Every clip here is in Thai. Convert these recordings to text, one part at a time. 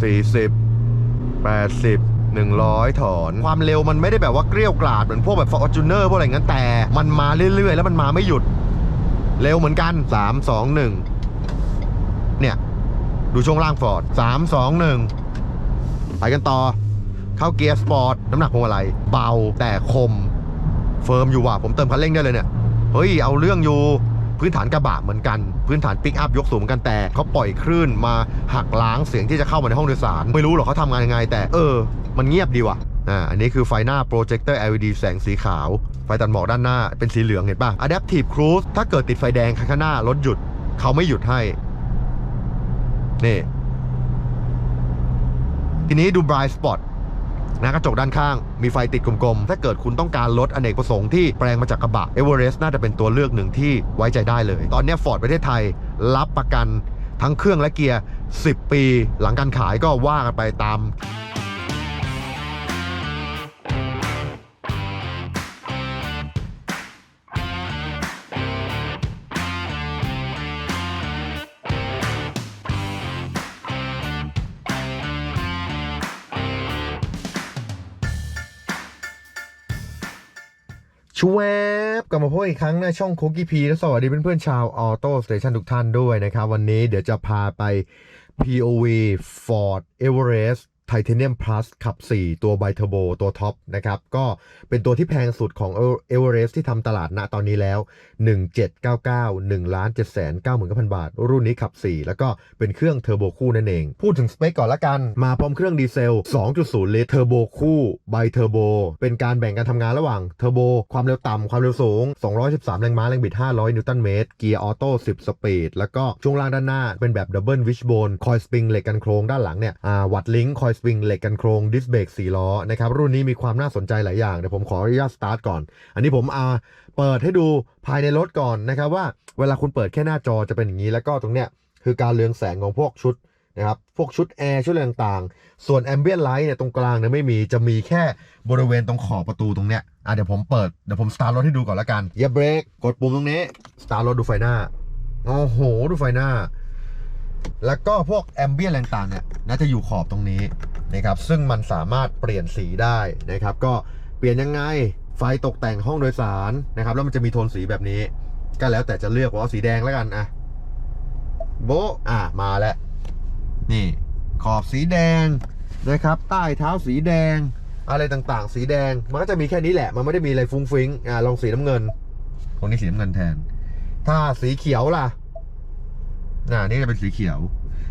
40 80 100 ถอน ความเร็วมันไม่ได้แบบว่าเกลี้ยวกราดเหมือนพวกแบบ f o r t u n e r พวกอะไรงั้นแต่ มันมาเรื่อยๆ แล้วมันมาไม่หยุด เร็วเหมือนกัน 3 2 1 เนี่ย ดูช่วงล่างฟอร์ด 3 2 1 ไปกันต่อ เข้าเกียร์สปอร์ต น้ำหนักพวงมาลัยเบาแต่คม เฟิร์มอยู่ว่ะผมเติมคันเร่งได้เลยเนี่ย เฮ้ย เอาเรื่องอยู่ พื้นฐานกระบะเหมือนกัน พื้นฐานปิกอัพยกสูงเหมือนกันแต่เขาปล่อยคลื่นมาหักล้างเสียงที่จะเข้ามาในห้องโดยสาร ไม่รู้หรอกเขาทำงานยังไง แต่เออ มันเงียบดีว่ะอ่าอันนี้คือไฟหน้าโปรเจคเตอร์ LED แสงสีขาว ไฟตัดหมอกด้านหน้าเป็นสีเหลืองเห็นป่ะ Adaptive Cruise ถ้าเกิดติดไฟแดงข้างหน้ารถหยุดเขาไม่หยุดให้นี่ทีนี้ดู Bright Spot นะกระจกด้านข้างมีไฟติดกลมๆ ถ้าเกิดคุณต้องการรถอเนกประสงค์ที่แปลงมาจากกระบะเอเวอเรสต์น่าจะเป็นตัวเลือกหนึ่งที่ไว้ใจได้เลย ตอนนี้ฟอร์ดประเทศไทยรับประกันทั้งเครื่องและเกียร์ 10 ปี หลังการขายก็ว่ากันไปตาม ชวบกลับมาพบอีกครั้งในช่องโคกกี้พีและสวัสดีเพื่อนๆชาวออโต้สเตชันทุกท่านด้วยนะครับ วันนี้เดี๋ยวจะพาไป POV Ford Everest Titanium Plus ขับ 4 ตัวไบเทอร์โบตัวท็อปนะครับ ก็เป็นตัวที่แพงสุดของ Everest ที่ทำตลาดณตอนนี้แล้ว 1799 1ล้าน7 9 9 0 0 0 บาท รุ่นนี้ขับ 4 แล้วก็เป็นเครื่องเทอร์โบคู่นั่นเอง พูดถึงสเปคก่อนละกัน มาพร้อมเครื่องดีเซล 2.0 ลิตรเทอร์โบคู่ไบเทอร์โบเป็นการแบ่งการทำงานระหว่างเทอร์โบความเร็วต่ำความเร็วสูง 213 แรงม้าแรงบิด 500 นิวตันเมตรเกียร์ออโต้10 สปีดแล้วก็ช่วงล่างด้านหน้าเป็นแบบดับเบิลวิชโบนคอยสปริงเหล็กกันโครงด้านหลังเนี่ยอ่าวัดลิงคอยสปริงเหล็กกันโครงดิสเบรก4ล้อนะครับรุ่นนี้มีความน่าสนใจหลายอย่างเดี๋ยวผมขออนุญาตสตาร์ทก่อน อันนี้ผมอาเปิดให้ดูภายในรถก่อนนะครับว่าเวลาคุณเปิดแค่หน้าจอจะเป็นอย่างนี้แล้วก็ตรงเนี้ยคือการเรืองแสงของพวกชุดนะครับพวกชุดแอร์ชุดอะไรต่างๆ ส่วนแอมเบียนไลท์เนี่ยตรงกลางเนี่ยไม่มีจะมีแค่บริเวณตรงขอบประตูตรงเนี้ยอะเดี๋ยวผมเปิดเดี๋ยวผมสตาร์ทรถให้ดูก่อนละกันเหยียบเบรกกดปุ่มตรงนี้สตาร์ทรถดูไฟหน้าโอ้โห ดูไฟหน้า แล้วก็พวกแอมเบียนต่างๆเนี่ยน่าจะอยู่ขอบตรงนี้นะครับซึ่งมันสามารถเปลี่ยนสีได้นะครับ ก็เปลี่ยนยังไงไฟตกแต่งห้องโดยสารนะครับ แล้วมันจะมีโทนสีแบบนี้ ก็แล้วแต่จะเลือกว่าเอาสีแดงแล้วกันอะโบอะมาแล้ว นี่ ขอบสีแดงนะครับ ใต้เท้าสีแดง อะไรต่างๆ สีแดง มันก็จะมีแค่นี้แหละ มันไม่ได้มีอะไรฟุ้งฟิ้งอะลองสีน้ำเงินตรงนี้สีน้ำเงินแทน ถ้าสีเขียวล่ะ อ่านี่จะเป็นสีเขียว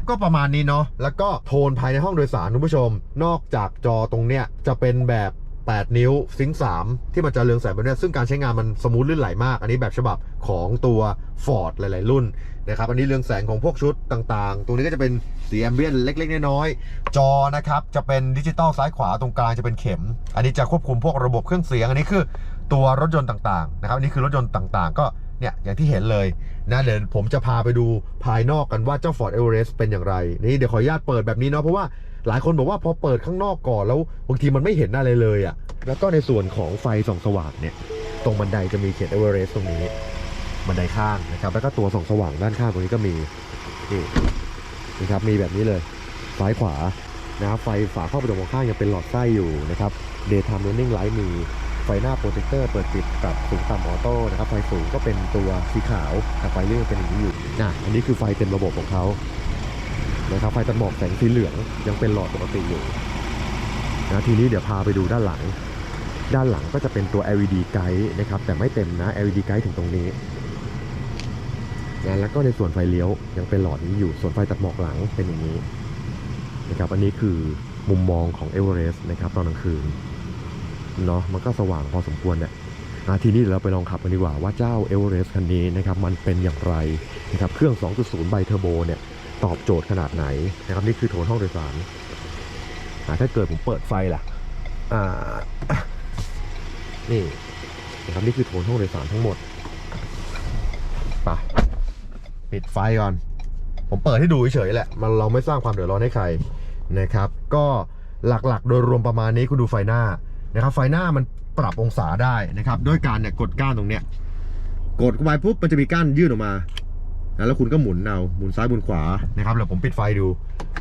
ก็ประมาณนี้เนาะแล้วก็โทนภายในห้องโดยสารคุณผู้ชม นอกจากจอตรงเนี้ยจะเป็นแบบ8 นิ้วซิงค์3ที่มันจะเรืองแสงแบบนี้ยซึ่งการใช้งานมันสมูทลื่นไหลมาก อันนี้แบบฉบับของตัว Ford หลาย ๆ รุ่นนะครับ อันนี้เรืองแสงของพวกชุดต่างๆ ตรงนี้ก็จะเป็นสีแอมเบียนเล็ก ๆ น้อยๆ จอนะครับ จะเป็นดิจิตอลซ้ายขวาตรงกลางจะเป็นเข็ม อันนี้จะควบคุมพวกระบบเครื่องเสียง อันนี้คือตัวรถยนต์ต่าง ๆ นะครับ อันนี้คือรถยนต์ต่าง ๆ ก็ เนี่ยอย่างที่เห็นเลยนะเดี๋ยวผมจะพาไปดูภายนอกกันว่าเจ้า Ford Everest เป็นอย่างไร นี่เดี๋ยวขออนุญาตเปิดแบบนี้เนาะเพราะว่าหลายคนบอกว่าพอเปิดข้างนอกก่อนแล้วบางทีมันไม่เห็นอะไรเลยอะ่ะแล้วก็ในส่วนของไฟส่องสว่างเนี่ย ตรงบันไดจะมีเขียน Everest ตรงนี้ บันไดข้างนะครับแล้วก็ตัวส่องสว่างด้านข้างตรงนี้ก็มีนี่นะครับมีแบบนี้เลยซ้ายขวานะครับไฟฝาครอบประตูมองข้างยังเป็นหลอดไส้อยู่นะครับ Daytime Running Light มี ฟหน้าโปรเจคเตอร์เปิดปิดปรับสูงต่ำออโต้นะครับไฟสูงก็เป็นตัวสีขาวแต่ไฟเลื่อนเป็นอย่างนี้อยู่นะอันนี้คือไฟเต็มระบบของเขานะครับไฟตัดหมอกแสงสีเหลืองยังเป็นหลอดปกติอยู่นะทีนี้เดี๋ยวพาไปดูด้านหลัง ด้านหลังก็จะเป็นตัว LED ไกด์นะครับแต่ไม่เต็มนะ LED ไกด์ถึงตรงนี้นะแล้วก็ในส่วนไฟเลี้ยวยังเป็นหลอดนี้อยู่ส่วนไฟตัดหมอกหลังเป็นอย่างนี้นะครับอันนี้คือมุมมองของเอเวอเรสต์นะครับตอนกลางคืน เนาะมันก็สว่างพอสมควรแหละอะทีนี้เราไปลองขับกันดีกว่าว่าเจ้าเอเวอเรสต์คันนี้นะครับมันเป็นอย่างไรนะครับเครื่อง 2.0 ไบเทอร์โบเนี่ยตอบโจทย์ขนาดไหนนะครับนี่คือโทนห้องโดยสารถ้าเกิดผมเปิดไฟล่ะนี่นะครับนี่คือโทนห้องโดยสารทั้งหมดไปปิดไฟก่อน ผมเปิดให้ดูเฉยๆแหละมันเราไม่สร้างความเดือดร้อนให้ใครนะครับ ก็หลักๆ โดยรวมประมาณนี้คุณดูไฟหน้า นะครับไฟหน้ามันปรับองศาได้นะครับ ด้วยการเนี่ยกดก้านตรงเนี้ยกดเข้าไปปุ๊บมันจะมีก้านยื่นออกมาแล้วคุณก็หมุนเอาหมุนซ้ายหมุนขวานะครับแล้วผมปิดไฟดู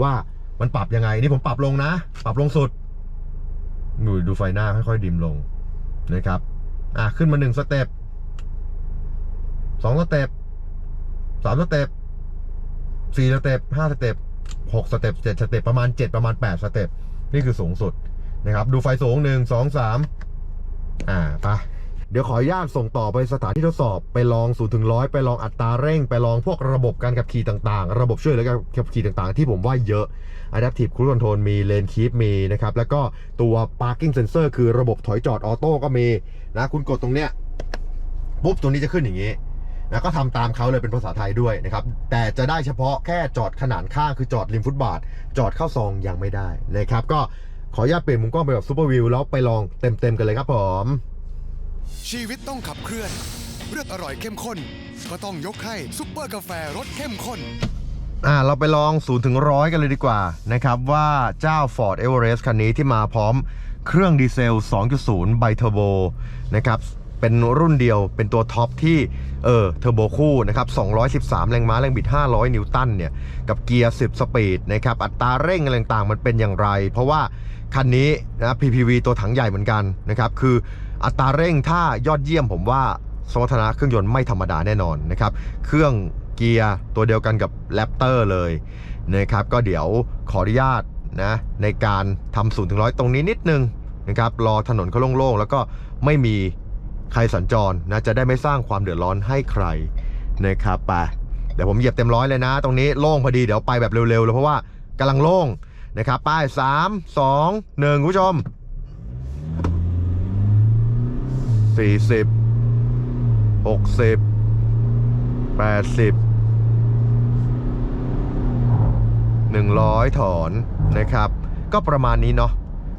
ว่ามันปรับยังไงนี่ผมปรับลงนะ ปรับลงสุดดูดูไฟหน้าค่อยๆดิมลงนะครับอะขึ้นมาหนึ่งสเต็ปสองสเต็ปสามสเต็ปสี่สเต็ปห้าสเต็ปหกสเต็ปเจ็ดสเต็ปประมาณเจ็ดประมาณแปดสเต็ปนี่คือสูงสุด นะครับ ดูไฟสูงหนึ่งสองสามอ่าไปเดี๋ยวขออนุญาตส่งต่อไปสถานที่ทดสอบไปลอง0ถึงร้อยไปลองอัตราเร่ง ไปลองพวกระบบการขับขี่ต่างๆ ระบบช่วยเหลือการขับขี่ต่างๆ ที่ผมว่าเยอะ Adaptive Cruise Control มี Lane Keep มีนะครับ แล้วก็ตัว Parking Sensor คือระบบถอยจอดออโต้ก็มีนะคุณกดตรงเนี้ยปุ๊บตรงนี้จะขึ้นอย่างนี้นะก็ทำตามเขาเลยเป็นภาษาไทยด้วยนะครับ แต่จะได้เฉพาะแค่จอดขนานข้างคือจอดริมฟุตบาท จอดเข้าซองยังไม่ได้นะครับ ก็ ขออนุญาตเปลี่ยนมุมกล้องไปแบบซูเปอร์วิวแล้วไปลองเต็มๆกันเลยครับผม ชีวิตต้องขับเคลื่อน เลือกอร่อยเข้มข้น ก็ต้องยกให้ซุปเปอร์กาแฟรสเข้มข้น อ่าเราไปลอง0ูนถึงร้อยกันเลยดีกว่านะครับว่าเจ้า Ford Everest คันนี้ที่มาพร้อมเครื่องดีเซล 2.0 ไบเทอร์โบนะครับเป็นรุ่นเดียวเป็นตัวท็อปที่เออเทอร์โบคู่นะครับ 213 แรงม้าแรงบิด 500 นิวตันเนี่ย กับเกียร์ 10 สปีดนะครับ อัตราเร่งอะไรต่างๆ มันเป็นอย่างไร เพราะว่า คันนี้นะ PPV ตัวถังใหญ่เหมือนกันนะครับคืออัตราเร่งถ้ายอดเยี่ยมผมว่าสมรรถนะเครื่องยนต์ไม่ธรรมดาแน่นอนนะครับ เครื่องเกียร์ตัวเดียวกันกับแรปเตอร์เลยนะครับก็เดี๋ยวขออนุญาตนะในการทำศูนย์ถึงร้อยตรงนี้นิดนึงนะครับรอถนนเขาโล่งๆ แล้วก็ไม่มีใครสัญจรนะจะได้ไม่สร้างความเดือดร้อนให้ใครนะครับไปเดี๋ยวผมเหยียบเต็มร้อยเลยนะ ตรงนี้โล่งพอดีเดี๋ยวไปแบบเร็วๆเลยเพราะว่ากำลังโล่ง นะครับป้ายสามสองหนึ่งคุณผู้ชมสี่สิบหกสิบแปดสิบหนึ่งร้อยถอนนะครับ ก็ประมาณนี้เนาะ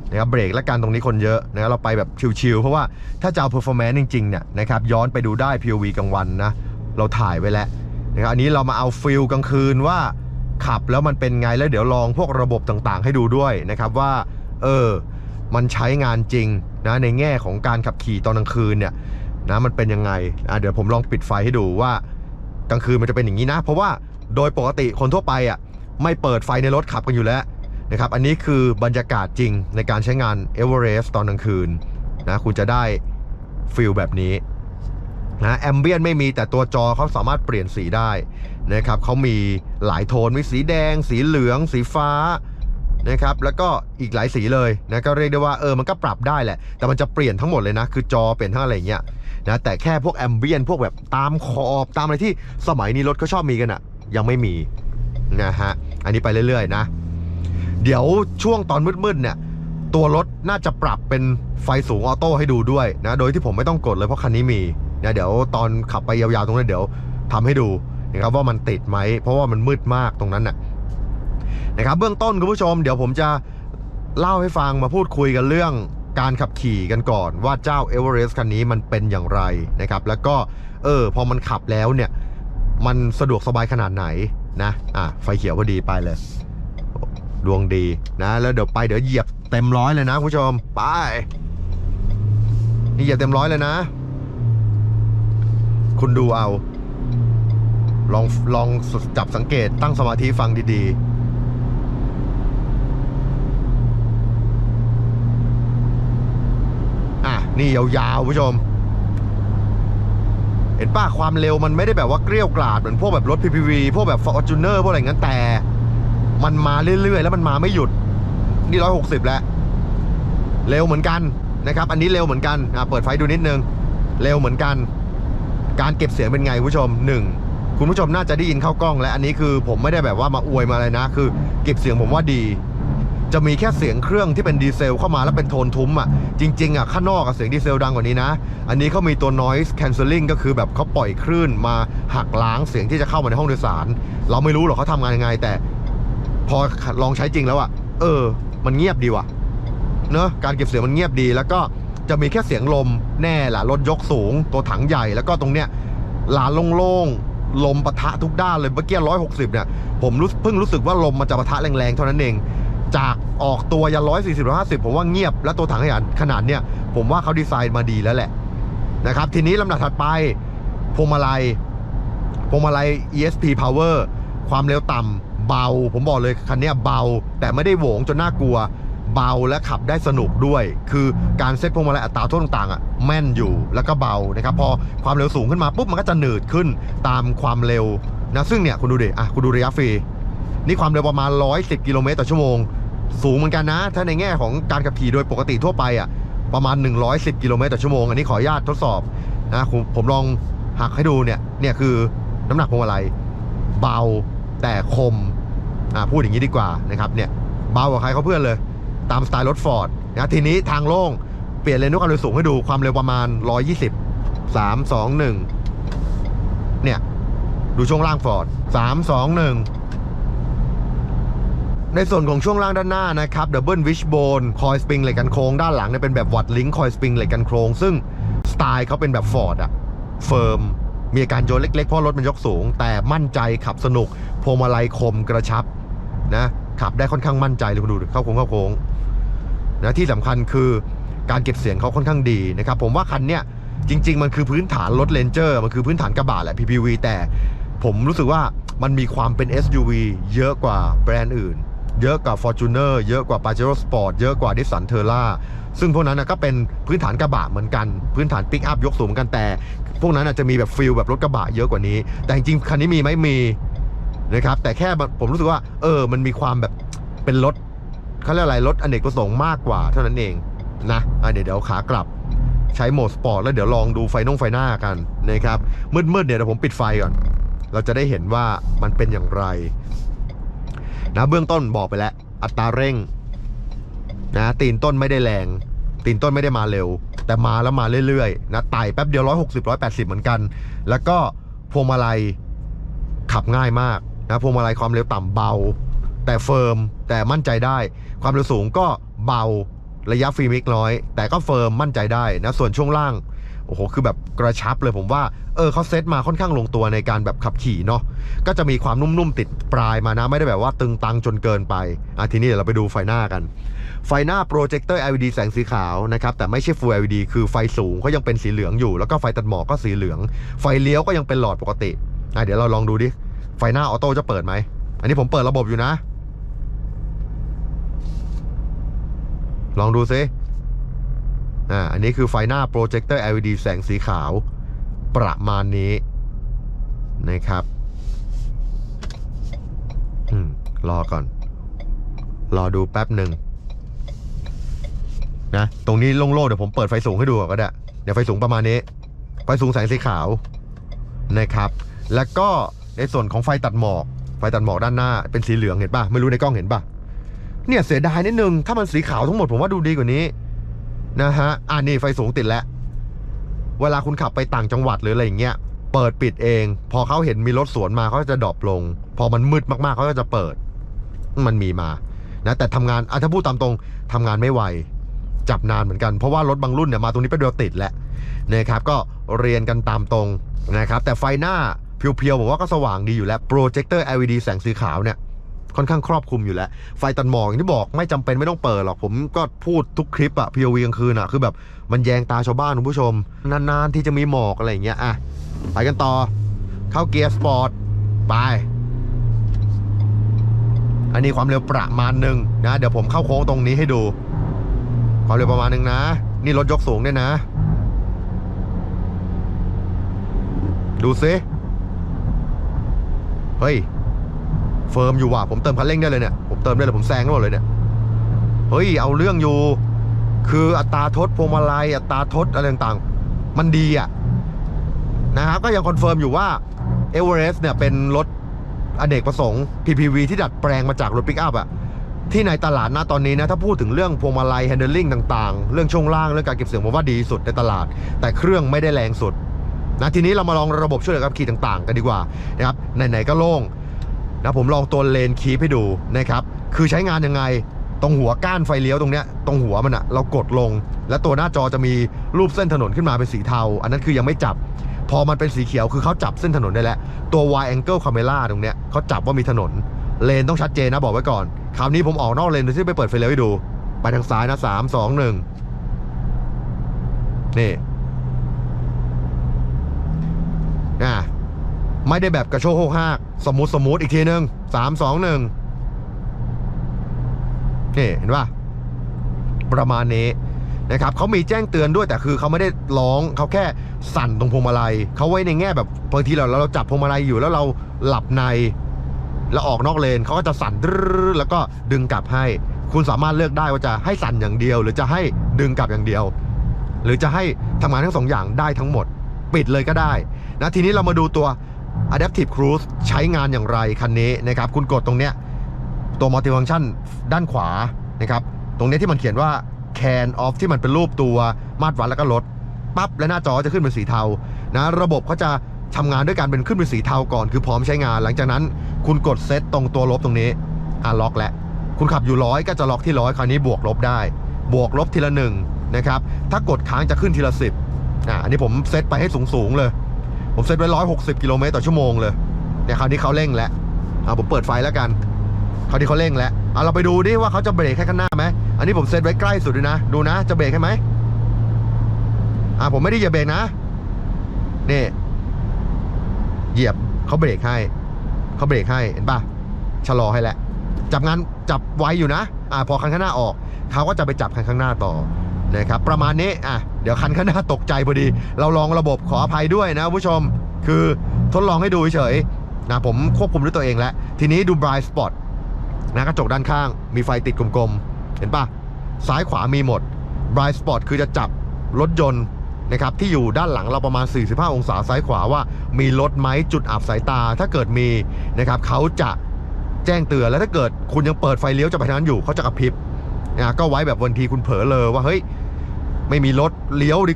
นะครับเบรกและการตรงนี้คนเยอะนะเราไปแบบชิวๆเพราะว่าถ้าจะเอา performance จริงๆเนี่ยนะครับย้อนไปดูได้ POV กลางวันนะ เราถ่ายไว้แล้วนะครับอันนี้เรามาเอาฟิลกลางคืนว่า ขับแล้วมันเป็นไงแล้วเดี๋ยวลองพวกระบบต่างๆ ให้ดูด้วยนะครับว่า เออ มันใช้งานจริงนะในแง่ของการขับขี่ตอนกลางคืนเนี่ยนะมันเป็นยังไงอะเดี๋ยวผมลองปิดไฟให้ดูว่ากลางคืนมันจะเป็นอย่างนี้นะ เพราะว่าโดยปกติคนทั่วไปอะไม่เปิดไฟในรถขับกันอยู่แล้วนะครับอันนี้คือบรรยากาศจริงในการใช้งานเอเวอเรสต์ตอนกลางคืนนะคุณจะได้ฟิลแบบนี้นะแอมเบียนไม่มีแต่ตัวจอเขาสามารถเปลี่ยนสีได้ นะครับเขามีหลายโทนมีสีแดง สีเหลือง สีฟ้านะครับแล้วก็อีกหลายสีเลยนะก็เรียกได้ว่าเออมันก็ปรับได้แหละ แต่มันจะเปลี่ยนทั้งหมดเลยนะ คือจอเปลี่ยนทั้งอะไรเงี้ยนะแต่แค่พวกแอมเบียนพวกแบบตามขอบตามอะไรที่สมัยนี้รถเขาชอบมีกันอะยังไม่มีนะฮะอันนี้ไปเรื่อยๆนะ เดี๋ยวช่วงตอนมืดๆเนี่ยตัวรถน่าจะปรับเป็นไฟสูงออโต้ให้ดูด้วยนะโดยที่ผมไม่ต้องกดเลยเพราะคันนี้มีนะเดี๋ยวตอนขับไปยาวๆตรงนั้นเดี๋ยวทำให้ดู นะครับว่ามันติดไหมเพราะว่ามันมืดมากตรงนั้นน่ะนะครับเบื้องต้นคุณผู้ชม เดี๋ยวผมจะเล่าให้ฟังมาพูดคุยกันเรื่องการขับขี่กันก่อนว่าเจ้า e v e r e s t คันนี้มันเป็นอย่างไรนะครับ แล้วก็เออพอมันขับแล้วเนี่ย มันสะดวกสบายขนาดไหนนะอะไฟเขียวพอดีไปเลย ดวงดีนะแล้วเดี๋ยวไปเดี๋ยวเหยียบเต็มร้อยเลยนะคุณผู้ชมไปนี่เหยียบเต็มร้อยเลยนะ คุณดูเอา ลองลองจับสังเกตตั้งสมาธิฟังดีๆอะนี่ยาวๆผู้ชม เห็นป่ะความเร็วมันไม่ได้แบบว่าเกลี้ยวกล่อมเหมือนพวกแบบรถ PPV พวกแบบ Fortuner พวกอะไรงั้นแต่ มันมาเรื่อยๆ แล้วมันมาไม่หยุด นี่ร้อยหกสิบแล้ว เร็วเหมือนกันนะครับ อันนี้เร็วเหมือนกันอะเปิดไฟดูนิดนึง เร็วเหมือนกัน การเก็บเสียงเป็นไงผู้ชมหนึ่ง คุณผู้ชมน่าจะได้ยินเข้ากล้อง และอันนี้คือผมไม่ได้แบบว่ามาอวยมาอะไรนะ คือเก็บเสียงผมว่าดี จะมีแค่เสียงเครื่องที่เป็นดีเซลเข้ามาแล้วเป็นโทนทุ้มอะจริง ๆอะข้างนอกเสียงดีเซลดังกว่านี้นะ อันนี้เขามีตัว noise cancelling ก็คือแบบเขาปล่อยคลื่นมาหักล้างเสียงที่จะเข้ามาในห้องโดยสาร เราไม่รู้หรอกเขาทำงานยังไง แต่ พอลองใช้จริงแล้วอะเออ มันเงียบดีว่ะเนอะการเก็บเสียงมันเงียบดี แล้วก็จะมีแค่เสียงลมแน่ล่ะรถยกสูง ตัวถังใหญ่แล้วก็ตรงเนี้ยลานโล่งๆ ลมปะทะทุกด้านเลยเมื่อกี้ร้อยหกสิบเนี่ยผมรู้เพิ่งรู้สึกว่าลมมันจะปะทะแรงๆเท่านั้นเอง จากออกตัวยันร้อยสี่สิบร้อยห้าสิบผมว่าเงียบแล้วตัวถังขนาดขนาดเนี้ยผมว่าเขาดีไซน์มาดีแล้วแหละนะครับ ทีนี้ลำดับถัดไปพวงมาลัยพวงมาลัย ESP Power ความเร็วต่ำเบา ผมบอกเลยคันนี้เบา แต่ไม่ได้โหวงจนน่ากลัว เบาและขับได้สนุกด้วย คือการเซ็ตพวงมาลัยอัตราโทษต่างๆอะแม่นอยู่แล้วก็เบานะครับพอความเร็วสูงขึ้นมาปุ๊บมันก็จะหนืดขึ้นตามความเร็วนะซึ่งเนี่ยคุณดูดิอะคุณดูระยะฟรีนี่ความเร็วประมาณ 110 กิโลเมตรต่อชั่วโมง สูงเหมือนกันนะ ถ้าในแง่ของการขับขี่โดยปกติทั่วไปอะประมาณ 110 กิโลเมตรต่อชั่วโมง อันนี้ขออนุญาตทดสอบนะผมลองหักให้ดูเนี่ยเนี่ยคือน้ำหนักพวงมาลัยเบาแต่คมอ่าพูดอย่างนี้ดีกว่านะครับเนี่ยเบากว่าใครเขาเพื่อนเลย ตามสไตล์รถฟอร์ดนะทีนี้ทางโล่งเปลี่ยนเลนด้วยความเร็วสูงให้ดูความเร็วประมาณ 120 3 2 1 เนี่ย ดูช่วงล่างฟอร์ด 3 2 1ในส่วนของช่วงล่างด้านหน้านะครับดับเบิลวิชโบนคอยสปริงเหล็กกันโครงด้านหลังเนี่ยเป็นแบบวัดลิงคอยสปริงเหล็กกันโครงซึ่งสไตล์เขาเป็นแบบฟอร์ดอะเฟิร์มมีอาการโยนเล็กๆ เพราะรถมันยกสูง แต่มั่นใจขับสนุกพวงมาลัยคมกระชับนะขับได้ค่อนข้างมั่นใจเลยคุณดูเข้าโค้งเข้าโค้ง นะที่สำคัญคือการเก็บเสียงเขาค่อนข้างดีนะครับ ผมว่าคันเนี้ยจริง ๆ มันคือพื้นฐานรถเลนเจอร์มันคือพื้นฐานกระบะแหละ PPV แต่ผมรู้สึกว่ามันมีความเป็น SUV เยอะกว่าแบรนด์อื่น เยอะกว่า Fortuner เยอะกว่า Pajero Sport เยอะกว่า Nissan Terra ซึ่งพวกนั้นนะก็เป็นพื้นฐานกระบะเหมือนกัน พื้นฐานปิกอัพยกสูงเหมือนกันแต่ พวกนั้นอาจจะมีแบบฟิลแบบรถกระบะเยอะกว่านี้ แต่จริงๆคันนี้มีไหมมีนะครับแต่แค่ผมรู้สึกว่าเออมันมีความแบบเป็นรถ เขาเรียกอะไรรถอเนกประสงค์มากกว่าเท่านั้นเองนะอะเดี๋ยวเดี๋ยวขากลับใช้โหมดสปอร์ตแล้วเดี๋ยวลองดูไฟนงไฟหน้ากันนะครับมืดๆเนี่ยเดี๋ยวผมปิดไฟก่อน เราจะได้เห็นว่ามันเป็นอย่างไรนะเบื้องต้นบอกไปแล้ว อัตราเร่งนะตีนต้นไม่ได้แรง ตีนต้นไม่ได้มาเร็ว แต่มาแล้วมาเรื่อยๆนะไต่แป๊บเดียว160 180เหมือนกัน แล้วก็พวงมาลัยขับง่ายมากนะพวงมาลัยความเร็วต่ำเบา แต่เฟิร์มแต่มั่นใจได้ ความเร็วสูงก็เบาระยะฟรีมิกน้อย แต่ก็เฟิร์มมั่นใจได้นะส่วนช่วงล่างโอ้โห คือแบบกระชับเลยผมว่า เออเขาเซตมาค่อนข้างลงตัวในการแบบขับขี่เนาะ ก็จะมีความนุ่มๆ ติดปลายมานะ ไม่ได้แบบว่าตึงตังจนเกินไป อะทีนี้เดี๋ยวเราไปดูไฟหน้ากัน ไฟหน้าโปรเจคเตอร์ LED แสงสีขาวนะครับ แต่ไม่ใช่ Full LED คือไฟสูงเขายังเป็นสีเหลืองอยู่ แล้วก็ไฟตัดหมอกก็สีเหลือง ไฟเลี้ยวก็ยังเป็นหลอดปกติ อะเดี๋ยวเราลองดูดิ ไฟหน้าออโต้จะเปิดไหม อันนี้ผมเปิดระบบอยู่นะ ลองดูซิอ่าอันนี้คือไฟหน้าโปรเจคเตอร์ LED แสงสีขาว ประมาณนี้นะครับอืมรอก่อน รอดูแป๊บหนึ่งนะ ตรงนี้โล่งๆเดี๋ยวผมเปิดไฟสูงให้ดูก็ได้ เดี๋ยวไฟสูงประมาณนี้ ไฟสูงแสงสีขาวนะครับ แล้วก็ในส่วนของไฟตัดหมอก ไฟตัดหมอกด้านหน้าเป็นสีเหลืองเห็นป่ะ ไม่รู้ในกล้องเห็นป่ะ เนี่ยเสียดายนิดนึง ถ้ามันสีขาวทั้งหมดผมว่าดูดีกว่านี้ นะฮะอ่านี่ไฟสูงติดแล้ว เวลาคุณขับไปต่างจังหวัดหรืออะไรอย่างเงี้ยเปิดปิดเอง พอเขาเห็นมีรถสวนมาเขาจะดรอปลง พอมันมืดมากๆเขาก็จะเปิด มันมีมานะแต่ทำงานอะถ้าพูดตามตรงทำงานไม่ไวจับนานเหมือนกันเพราะว่ารถบางรุ่นเนี่ยมาตรงนี้ไปเดียวติดแหละนะครับก็เรียนกันตามตรงนะครับแต่ไฟหน้าเพียวๆผมว่าก็สว่างดีอยู่แล้วโปรเจคเตอร์ LED แสงสีขาวเนี่ย ค่อนข้างครอบคลุมอยู่แล้ว ไฟตัดหมอกอย่างที่บอกไม่จำเป็นไม่ต้องเปิดหรอก ผมก็พูดทุกคลิปอะ POV กลางคืนอะคือแบบมันแยงตาชาวบ้านคุณผู้ชม นานๆที่จะมีหมอกอะไรอย่างเงี้ยอะไปกันต่อ เข้าเกียร์สปอร์ตไป อันนี้ความเร็วประมาณหนึ่งนะ เดี๋ยวผมเข้าโค้งตรงนี้ให้ดู ความเร็วประมาณหนึ่งนะ นี่รถยกสูงด้วยนะ ดูซิเฮ้ย เฟิร์มอยู่ว่ะผมเติมคันเร่งได้เลยเนี่ยผมเติมได้เลยผมแซงได้หมดเลยเนี่ยเฮ้ยเอาเรื่องอยู่ คืออัตราทดพวงมาลัยอัตราทดอะไรต่างๆ มันดีอะนะครับก็ยังคอนเฟิร์มอยู่ว่าเอเวอเรสต์เนี่ยเป็นรถอเนกประสงค์ PPV ที่ดัดแปลงมาจากรถปิกอัพอะที่ในตลาดนะตอนนี้นะ ถ้าพูดถึงเรื่องพวงมาลัย handling ต่างๆ เรื่องช่วงล่างเรื่องการเก็บเสียงผมว่าดีสุดในตลาด แต่เครื่องไม่ได้แรงสุดนะทีนี้เรามาลองระบบช่วยเหลือกับขี่ต่างๆ กันดีกว่านะครับไหนๆก็โล่ง นะผมลองตัวเลนคีปให้ดูนะครับ คือใช้งานยังไง ตรงหัวก้านไฟเลี้ยวตรงเนี้ย ตรงหัวมันอะเรากดลง แล้วตัวหน้าจอจะมีรูปเส้นถนนขึ้นมาเป็นสีเทา อันนั้นคือยังไม่จับ พอมันเป็นสีเขียวคือเขาจับเส้นถนนได้แล้ว ตัว wide angle camera ตรงเนี้ยเขาจับว่ามีถนน เลนต้องชัดเจนนะบอกไว้ก่อน คราวนี้ผมออกนอกเลนโดยที่ไปเปิดไฟเลี้ยวให้ดู ไปทางซ้ายนะสามสองหนึ่งนี่ อะ ไม่ได้แบบกระโชกโฮกฮากสมูทสมูทอีกทีหนึ่งสามสองหนึ่งนี่เห็นป่ะประมาณนี้นะครับเขามีแจ้งเตือนด้วยแต่คือเขาไม่ได้ร้องเขาแค่สั่นตรงพวงมาลัยเขาไว้ในแง่แบบบางทีเราเราจับพวงมาลัยอยู่แล้วเราหลับใน แล้วออกนอกเลนเขาก็จะสั่นรึแล้วก็ดึงกลับให้ คุณสามารถเลือกได้ว่าจะให้สั่นอย่างเดียว หรือจะให้ดึงกลับอย่างเดียว หรือจะให้ทำงานทั้งสองอย่างได้ทั้งหมด ปิดเลยก็ได้นะทีนี้เรามาดูตัว Adaptive Cruise ใช้งานอย่างไรคันนี้นะครับ คุณกดตรงเนี้ยตัว Multifunction ด้านขวานะครับ ตรงเนี้ยที่มันเขียนว่า can off ที่มันเป็นรูปตัวมาตรวัดแล้วก็ลดปั๊บและหน้าจอจะขึ้นเป็นสีเทานะระบบเขาจะทำงานด้วยการเป็นขึ้นเป็นสีเทาก่อน คือพร้อมใช้งาน หลังจากนั้น คุณกดเซตตรงตัวลบตรงนี้อะล็อกแล้วคุณขับอยู่ร้อยก็จะล็อกที่ร้อยคราวนี้บวกลบได้ บวกลบทีละหนึ่งนะครับถ้ากดค้างจะขึ้นทีละสิบอะอันนี้ผมเซตไปให้สูงสูงๆเลย ผมเซตไว้ร้อยหกสิบกิโลเมตรต่อชั่วโมงเลยเนี่ยคราวนี้เขาเร่งแล้วอะผมเปิดไฟแล้วกันคราวนี้เขาเร่งแล้วเอาเราไปดูดิว่าเขาจะเบรกแค่ข้างหน้าไหมอันนี้ผมเซตไว้ใกล้สุดเลยนะ ดูนะ จะเบรกให้ไหมอะผมไม่ได้เหยียบเบรกนะนี่เหยียบเขาเบรกให้เขาเบรกให้เห็นป่ะชะลอให้แล้วจับงานจับไว้อยู่นะ อ่าพอคันข้างหน้าออกเขาก็จะไปจับคันข้างหน้าต่อ นะครับประมาณนี้อะเดี๋ยวคันข้างหน้าตกใจพอดี เราลองระบบขออภัยด้วยนะผู้ชม คือทดลองให้ดูเฉยๆนะผมควบคุมด้วยตัวเองแล้ว ทีนี้ดู Blind Spot นะกระจกด้านข้างมีไฟติดกลมๆ เห็นป่ะซ้ายขวามีหมด Blind Spot คือจะจับรถยนต์นะครับที่อยู่ด้านหลังเราประมาณ 45 องศาซ้ายขวาว่า มีรถไหมจุดอับสายตา ถ้าเกิดมีนะครับเขาจะแจ้งเตือนแล้วถ้าเกิดคุณยังเปิดไฟเลี้ยวจะไปทางนั้นอยู่เขาจะกระพริบนะก็ไว้แบบวันทีคุณเผลอเลยว่าเฮ้ย ไม่มีรถเลี้ยวดิ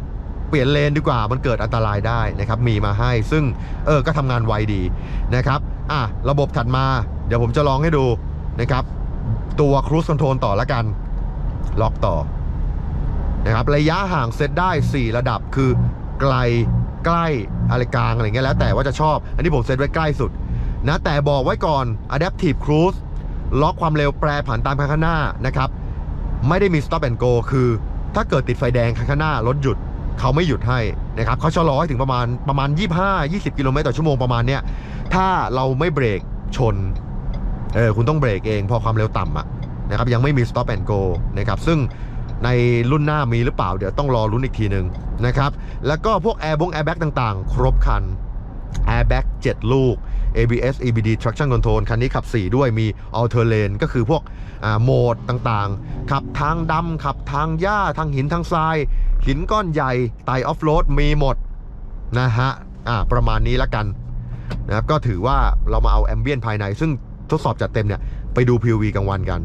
เปลี่ยนเลนดีกว่า มันเกิดอันตรายได้นะครับ มีมาให้ ซึ่งเออก็ทำงานไวดีนะครับ อะ ระบบถัดมา เดี๋ยวผมจะลองให้ดูนะครับ ตัว Cruise Control ต่อละกัน ล็อกต่อนะครับ ระยะห่างเซตได้ 4 ระดับคือไกลใกล้อะไรกลางอะไรเงี้ยแล้วแต่ว่าจะชอบ อันนี้ผมเซตไว้ใกล้สุดนะแต่บอกไว้ก่อน Adaptive Cruise ล็อกความเร็วแปรผันตามข้างหน้านะครับ ไม่ได้มี Stop and Go คือ ถ้าเกิดติดไฟแดงคันข้างหน้ารถหยุดเขาไม่หยุดให้นะครับเขาชะลอให้ถึงประมาณประมาณ 25 20 กิโลเมตรต่อชั่วโมงประมาณเนี้ยถ้าเราไม่เบรกชนเออคุณต้องเบรกเองพอความเร็วต่ำอะนะครับยังไม่มี Stop and Go นะครับซึ่งในรุ่นหน้ามีหรือเปล่าเดี๋ยวต้องรอรุ้นอีกทีหนึ่งนะครับแล้วก็พวกแอร์บงแอร์แบ็กต่างๆ ครบคัน Airbag 7 ลูก ABS EBD Traction Control คันนี้ขับ 4 ด้วยมี All Terrain ก็คือพวกโหมดต่างๆ ขับทางดำขับทางหญ้า ทางหินทางทราย หินก้อนใหญ่ไต่ออฟโรดมีหมด นะฮะอ่าประมาณนี้ละกันนะครับก็ถือว่าเรามาเอาแอมเบียนภายใน ซึ่งทดสอบจัดเต็มเนี่ย ไปดู POV กลางวันกัน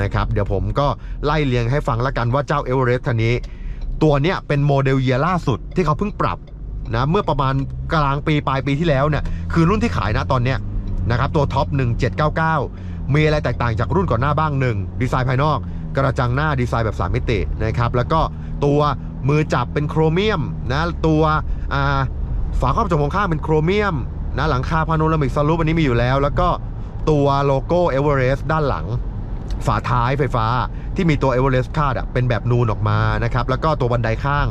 นะครับ เดี๋ยวผมก็ไล่เรียงให้ฟังละกันว่าเจ้าเอเวอเรสต์คันนี้ ตัวเนี้ยเป็นโมเดลเยียร์ล่าสุดที่เขาเพิ่งปรับ นะเมื่อประมาณกลางปีปลายปีที่แล้วเนี่ยคือรุ่นที่ขายนะตอนเนี้ยนะครับตัวท็อป 1799 มีอะไรแตกต่างจากรุ่นก่อนหน้าบ้างหนึ่งดีไซน์ภายนอก กระจังหน้าดีไซน์แบบ 3 มิตินะครับแล้วก็ตัวมือจับเป็นโครเมียมนะตัวฝาครอบจมองข้างเป็นโครเมียมนะหลังคาพาโนรามิกสลูปอันนี้มีอยู่แล้ว แล้วก็ตัวโลโก้เอเวอเรสต์ด้านหลัง ฝาท้ายไฟฟ้าที่มีตัวเอเวอเรสต์คาดอะเป็นแบบนูนออกมานะครับแล้วก็ตัวบันไดข้าง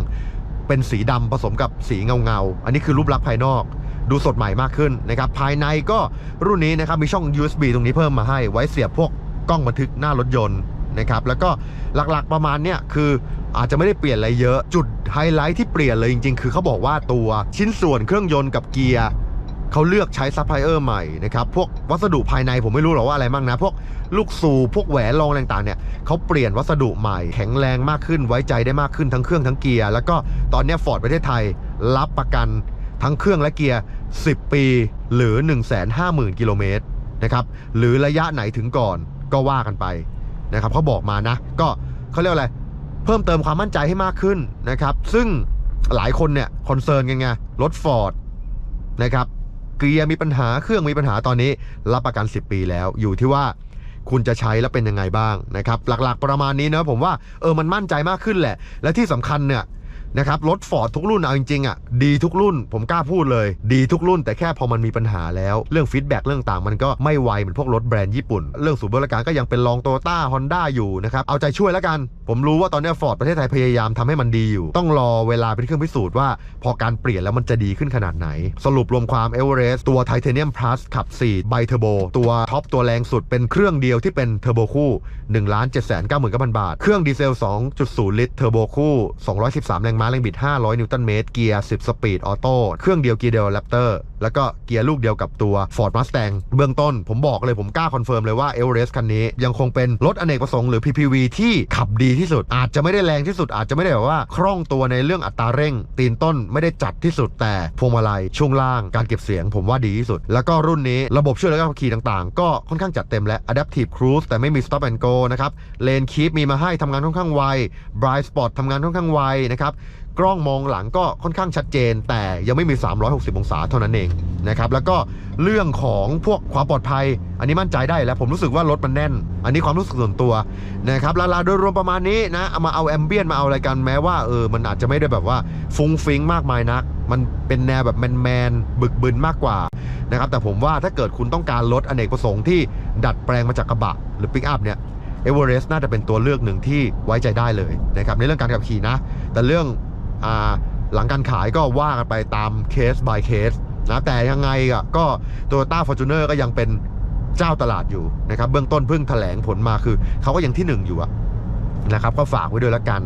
เป็นสีดำผสมกับสีเงาเงาๆอันนี้คือรูปลักษณ์ภายนอก ดูสดใหม่มากขึ้นนะครับภายในก็รุ่นนี้นะครับมีช่อง USB ตรงนี้เพิ่มมาให้ไว้เสียบพวกกล้องบันทึกหน้ารถยนต์นะครับแล้วก็หลักๆประมาณเนี้ยคืออาจจะไม่ได้เปลี่ยนอะไรเยอะ จุดไฮไลท์ที่เปลี่ยนเลยจริงๆ คือเขาบอกว่าตัวชิ้นส่วนเครื่องยนต์กับเกียร์ เขาเลือกใช้ซัพพลายเออร์ใหม่นะครับ พวกวัสดุภายในผมไม่รู้หรอกว่าอะไรบ้างนะ พวกลูกสูบพวกแหวนรองต่างๆเนี่ยเขาเปลี่ยนวัสดุใหม่ แข็งแรงมากขึ้นไว้ใจได้มากขึ้นทั้งเครื่องทั้งเกียร์ แล้วก็ตอนนี้ฟอร์ดประเทศไทยรับประกันทั้งเครื่องและเกียร์ 10 ปีหรือ 150,000 กิโลเมตรนะครับ หรือระยะไหนถึงก่อนก็ว่ากันไปนะครับเขาบอกมานะ ก็เขาเรียกอะไร เพิ่มเติมความมั่นใจให้มากขึ้นนะครับ ซึ่งหลายคนเนี่ยคอนเซิร์นกันไงรถฟอร์ดนะครับ เกียร์มีปัญหาเครื่องมีปัญหาตอนนี้ รับประกัน 10 ปีแล้วอยู่ที่ว่าคุณจะใช้แล้วเป็นยังไงบ้างนะครับหลักๆประมาณนี้นะผมว่าเออมันมั่นใจมากขึ้นแหละ และที่สำคัญเนี่ย นะครับรถฟอร์ดทุกรุ่นเอาจริงๆอะดีทุกรุ่น ผมกล้าพูดเลย ดีทุกรุ่น แต่แค่พอมันมีปัญหาแล้วเรื่องฟีดแบ็กเรื่องต่างมันก็ไม่ไวเหมือนพวกรถแบรนด์ญี่ปุ่น เรื่องศูนย์บริการก็ยังเป็นรองโตต้าฮอนด้าอยู่นะครับเอาใจช่วยแล้วกัน ผมรู้ว่าตอนนี้ฟอร์ดประเทศไทยพยายามทำให้มันดีอยู่ ต้องรอเวลาเป็นเครื่องพิสูจน์ว่า พอการเปลี่ยนแล้วมันจะดีขึ้นขนาดไหน สรุปรวมความเอเวอเรสตัวไทเทเนียมพลัสขับ4ไบเทอร์โบตัวท็อปตัวแรงสุดเป็นเครื่องเดียวที่เป็นเทอร์โบคู่1ล้าน7 9 9 0 0 0 บาท เครื่องดีเซล 2.0 ลิตรเทอร์โบคู่ 213 แรงม้าแรงบิด 500 นิวตันเมตร เกียร์ 10 สปีด ออโต้ เครื่องเดียวเกียร์เดียวแรปเตอร์แล้วก็เกียร์ลูกเดียวกับตัว Ford Mustang เบื้องต้นผมบอกเลยผมกล้าคอนเฟิร์มเลยว่า e v e r e s t คันนี้ยังคงเป็นรถอเนกประสงค์หรือ PPV ที่ขับดีที่สุด อาจจะไม่ได้แรงที่สุดอาจจะไม่ได้แบบว่าคล่องตัวในเรื่องอัตราเร่ง ตีนต้นไม่ได้จัดที่สุดแต่พวงมาลัยช่วงล่างการเก็บเสียงผมว่าดีที่สุด แล้วก็รุ่นนี้ระบบช่วยเหลือการขับขี่ต่างๆ ก็ค่อนข้างจัดเต็มและ Adaptive Cruise แต่ไม่มี Stop and Go นะครับ Lane Keep มีมาให้ทำงานค่อนข้างไว Bright Spot ทำงานค่อนข้างไวนะครับ กล้องมองหลังก็ค่อนข้างชัดเจน แต่ยังไม่มี 360 องศาเท่านั้นเองนะครับแล้วก็เรื่องของพวกความปลอดภัย อันนี้มั่นใจได้แล้วผมรู้สึกว่ารถมันแน่น อันนี้ความรู้สึกส่วนตัวนะครับราคาโดยรวมประมาณนี้นะเอามาเอาแอมเบียนมาเอาอะไรกันแม้ว่าเออมันอาจจะไม่ได้แบบว่าฟุ้งฟิ้งมากมายนัก มันเป็นแนวแบบแมนๆบึกบึนมากกว่านะครับแต่ผมว่าถ้าเกิดคุณต้องการรถอเนกประสงค์ที่ดัดแปลงมาจากกระบะหรือปิกอัพเนี่ยเอเวอเรสต์น่าจะเป็นตัวเลือกหนึ่งที่ไว้ใจได้เลยนะครับในเรื่องการขับขี่นะ แต่เรื่อง หลังการขายก็ว่ากันไปตามเคส by เคสนะแต่ยังไงก็โตโยต้าฟอร์จูเนอร์ก็ยังเป็นเจ้าตลาดอยู่นะครับ เบื้องต้นเพิ่งแถลงผลมาคือ เขาก็ยังที่หนึ่งอยู่อะ นะครับก็ฝากไว้ด้วยละกัน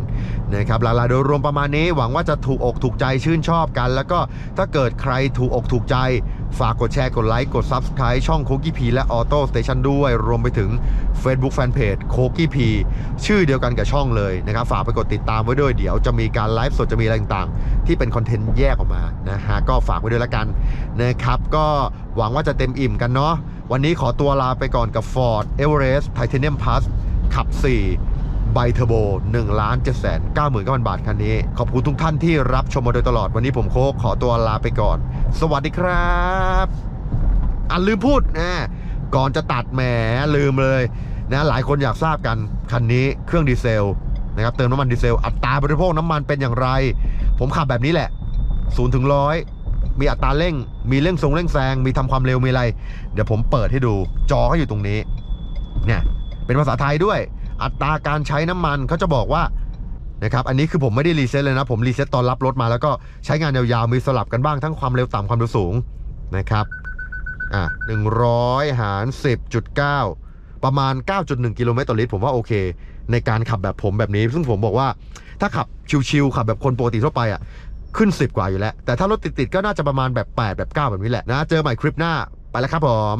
นะครับหลายๆโดยรวมประมาณนี้หวังว่าจะถูกอกถูกใจชื่นชอบกัน แล้วก็ถ้าเกิดใครถูกอกถูกใจ ฝากกดแชร์กดไลค์กด Subscribe ช่องโคกี้พีและ Auto Station ด้วย รวมไปถึง Facebook Fanpage โคกี้พีชื่อเดียวกันกับช่องเลยนะครับฝากไปกดติดตามไว้ด้วยเดี๋ยวจะมีการไลฟ์สดจะมีอะไรต่างๆ ที่เป็นคอนเทนต์แยกออกมานะฮะก็ฝากไว้ด้วยละกันนะครับก็หวังว่าจะเต็มอิ่มกันเนาะวันนี้ขอตัวลาไปก่อนกับ Ford Everest Titanium Plus ขับ 4 ไบเทอร์โบ1ล้าน7แสน9 9 0 0 0 บาทคันนี้ ขอบคุณทุกท่านที่รับชมมาโดยตลอดวันนี้ผมโคกขอตัวลาไปก่อน สวัสดีครับอะลืมพูดนะก่อนจะตัดแหมลืมเลยนะหลายคนอยากทราบกันคันนี้เครื่องดีเซลนะครับเติมน้ำมันดีเซล อัตราบริโภคน้ำมันเป็นอย่างไร ผมขับแบบนี้แหละ0ถึงร้อยมีอัตราเร่ง มีเร่งทรงเร่งแซง มีทำความเร็ว มีอะไร เดี๋ยวผมเปิดให้ดู จอก็อยู่ตรงนี้ เนี่ย เป็นภาษาไทยด้วย อัตราการใช้น้ำมันเขาจะบอกว่านะครับอันนี้คือผมไม่ได้รีเซ็ตเลยนะ ผมรีเซ็ตตอนรับรถมาแล้วก็ใช้งานยาวๆมีสลับกันบ้างทั้งความเร็วต่ำความเร็วสูงนะครับอะ100หาร10.9ประมาณ 9.1 กิโลเมตรต่อลิตรผมว่าโอเค ในการขับแบบผมแบบนี้ ซึ่งผมบอกว่าถ้าขับชิวๆขับแบบคนปกติทั่วไปอะขึ้น 10 กว่าอยู่แล้ว แต่ถ้ารถติดๆก็น่าจะประมาณแบบ 8 แบบ 9 แบบนี้แหละนะ เจอใหม่คลิปหน้า ไปแล้วครับผม